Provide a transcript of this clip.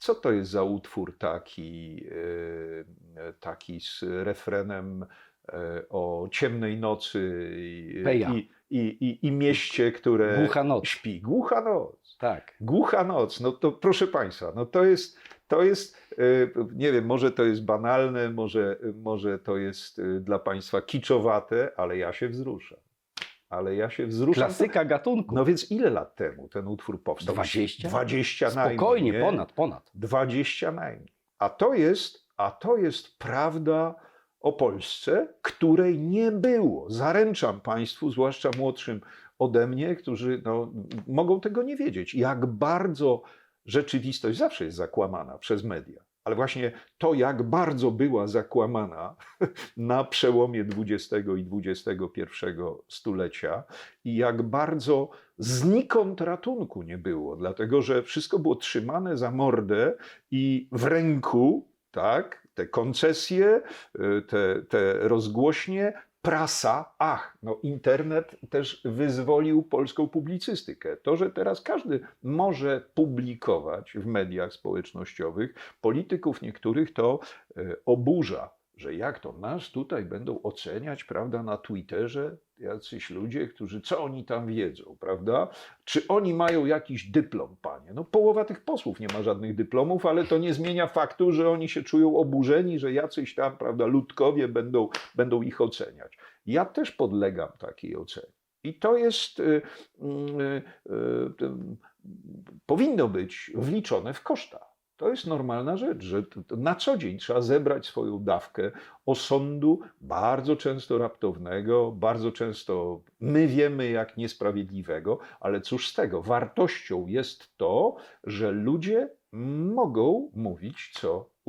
co to jest za utwór taki, e, taki z refrenem e, o ciemnej nocy i, i, i, i, mieście, które Głucha noc. śpi. Głucha noc. Tak. Głucha noc, no to proszę Państwa, no to jest, to jest, e, nie wiem, może to jest banalne, może, może to jest dla Państwa kiczowate, ale ja się wzruszam. Ale ja się wzruszam. Klasyka gatunku. No więc ile lat temu ten utwór powstał? 20? 20 najmniej. Spokojnie, nie? ponad, ponad. 20 najmniej. A to jest, a to jest prawda o Polsce, której nie było. Zaręczam Państwu, zwłaszcza młodszym ode mnie, którzy no, mogą tego nie wiedzieć, jak bardzo rzeczywistość zawsze jest zakłamana przez media. Ale właśnie to, jak bardzo była zakłamana na przełomie XX i XXI stulecia i jak bardzo znikąd ratunku nie było, dlatego że wszystko było trzymane za mordę i w ręku, tak, te koncesje, y, te, te rozgłośnie, prasa, ach, no internet też wyzwolił polską publicystykę. To, że teraz każdy może publikować w mediach społecznościowych, polityków niektórych to y, oburza, że jak to nas tutaj będą oceniać, prawda, na Twitterze jacyś ludzie, którzy co oni tam wiedzą, prawda? Czy oni mają jakiś dyplom, panie? No połowa tych posłów nie ma żadnych dyplomów, ale to nie zmienia faktu, że oni się czują oburzeni, że jacyś tam, prawda, ludkowie będą, będą ich oceniać. Ja też podlegam takiej ocenie. I to jest, y, y, y, powinno być wliczone w koszta. To jest normalna rzecz, że na co dzień trzeba zebrać swoją dawkę osądu, bardzo często raptownego, bardzo często my wiemy jak niesprawiedliwego, ale cóż z tego? Wartością jest to, że ludzie mogą mówić, co